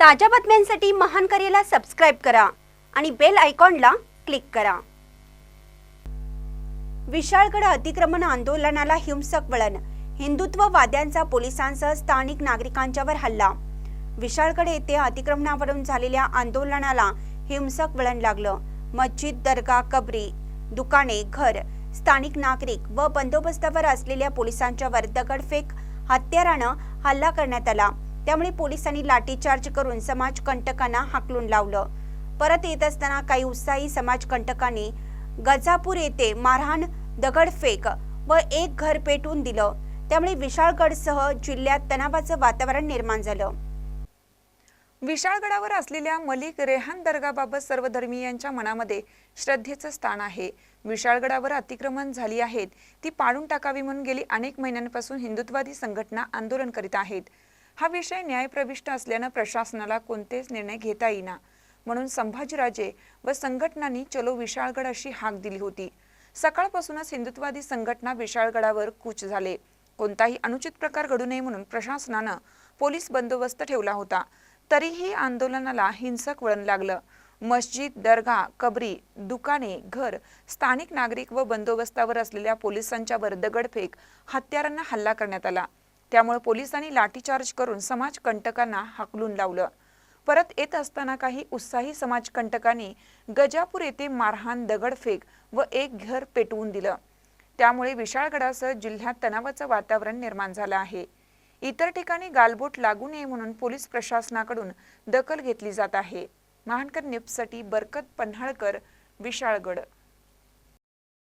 ताज्या बातम्यांसाठी महान करेला सबस्क्राईब करा आणि बेल आयकॉनला क्लिक करा. विशाळगड अतिक्रमण आंदोलनाला हिंसक वळण हिंदुत्ववाद्यांचा पोलिसांसह स्थानिक नागरिकांच्यावर हल्ला. विशाळगड येथे अतिक्रमणावरून झालेल्या आंदोलनाला हिंसक वळण लागलं. मस्जिद दर्गा कबरी दुकाने घर स्थानिक नागरिक व बंदोबस्तावर असलेल्या पोलिसांच्यावर दगडफेक हत्यारानं हल्ला करण्यात आला. त्यामुळे पोलिसांनी लाठीचार्ज करून समाजकंटकांना हाकलून लावलं. परत येत असताना काही उत्साही समाजकंटकांनी गजापूर येथे मारहाण दगडफेक व एक घर पेटवून दिलं. त्यामुळे विशाळगडसह जिल्ह्यात तणावाचं वातावरण निर्माण झालं. विशाळगडावर असलेल्या मलिक रेहान दर्गाबाबत सर्व धर्मीयांच्या मनामध्ये श्रद्धेचं स्थान आहे. विशाळगडावर अतिक्रमण झाली आहेत. ती पाडून टाकावी म्हणून गेली अनेक महिन्यांपासून हिंदुत्ववादी संघटना आंदोलन करीत आहेत. हा विषय न्यायप्रविष्ट असल्यानं प्रशासनाला कोणतेच निर्णय घेता येईना. म्हणून संभाजीराजे व संघटनांनी चलो विशाळगड अशी हाक दिली होती. सकाळपासूनच हिंदुत्ववादी संघटना विशाळगडावर कूच झाले. कोणताही अनुचित प्रकार घडू नये म्हणून प्रशासनानं पोलीस बंदोबस्त ठेवला होता. तरीही आंदोलनाला हिंसक वळण लागलं. मस्जिद दर्गा कबरी दुकाने घर स्थानिक नागरिक व बंदोबस्तावर असलेल्या पोलिसांच्यावर दगडफेक हत्यारांना हल्ला करण्यात आला. त्यामुळे पोलिसांनी लाठीचार्ज करून समाजकंटकांना हाकलून लावलं. परत येत असताना काही उत्साही समाजकंटकांनी गजापूर येथे मारहाण दगडफेक व एक घर पेटवून दिलं. त्यामुळे विशाळगडासह जिल्ह्यात तणावाचं वातावरण निर्माण झालं आहे. इतर ठिकाणी गालबोट लागू नये म्हणून पोलीस प्रशासनाकडून दखल घेतली जात आहे. महानकर न्यूजसाठी बरकत पन्हाळकर विशाळगड.